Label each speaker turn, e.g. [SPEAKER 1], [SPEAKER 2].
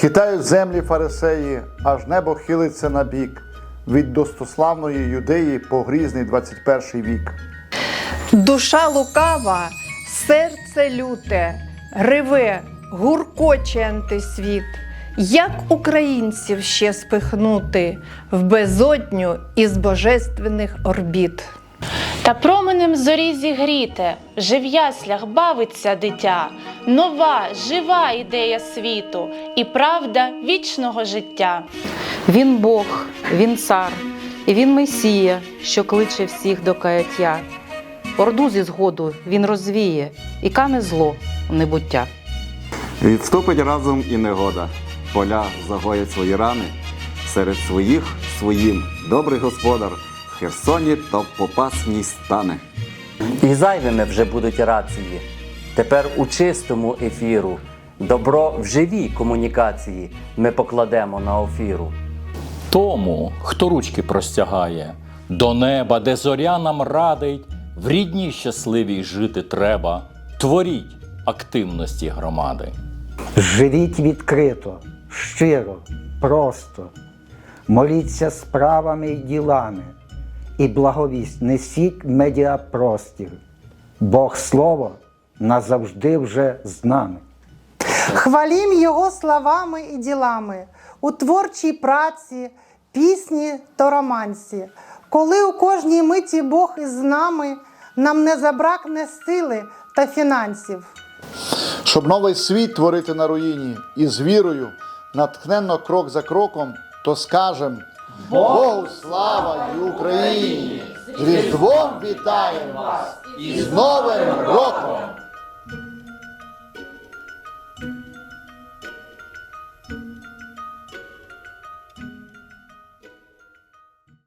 [SPEAKER 1] Хитають землі фарисеї, аж небо хилиться на бік. Від достославної юдеї по грізний 21 вік.
[SPEAKER 2] Душа лукава, серце люте, реве, гуркоче антисвіт. Як українців ще спихнути в безодню із божественних орбіт?
[SPEAKER 3] Та променем зорі зігріте, вже в яслях бавиться дитя, нова, жива ідея світу і правда вічного життя.
[SPEAKER 4] Він Бог, він цар, і він Месія, що кличе всіх до каяття. Орду зі згоду він розвіє і кане зло в небуття.
[SPEAKER 5] Відступить разом і негода, поля загоять свої рани, серед своїх своїм добрий господар в Херсоні то попасній стане.
[SPEAKER 6] І зайвими вже будуть рації. Тепер у чистому ефіру. Добро в живій комунікації ми покладемо на офіру.
[SPEAKER 7] Тому, хто ручки простягає, до неба, де зоря нам радить, в рідній щасливій жити треба, творіть активності громади.
[SPEAKER 8] Живіть відкрито, щиро, просто, моліться справами й ділами, і благовість несіть в медіапростір. Бог Слово назавжди вже з нами.
[SPEAKER 9] Хвалім Його словами і ділами у творчій праці, пісні та романсі. Коли у кожній миті Бог із нами, нам не забракне сили та фінансів.
[SPEAKER 1] Щоб новий світ творити на руїні і з вірою, натхненно крок за кроком, то скажем Богу слава і Україні! З Різдвом вітаємо вас! І з Новим роком!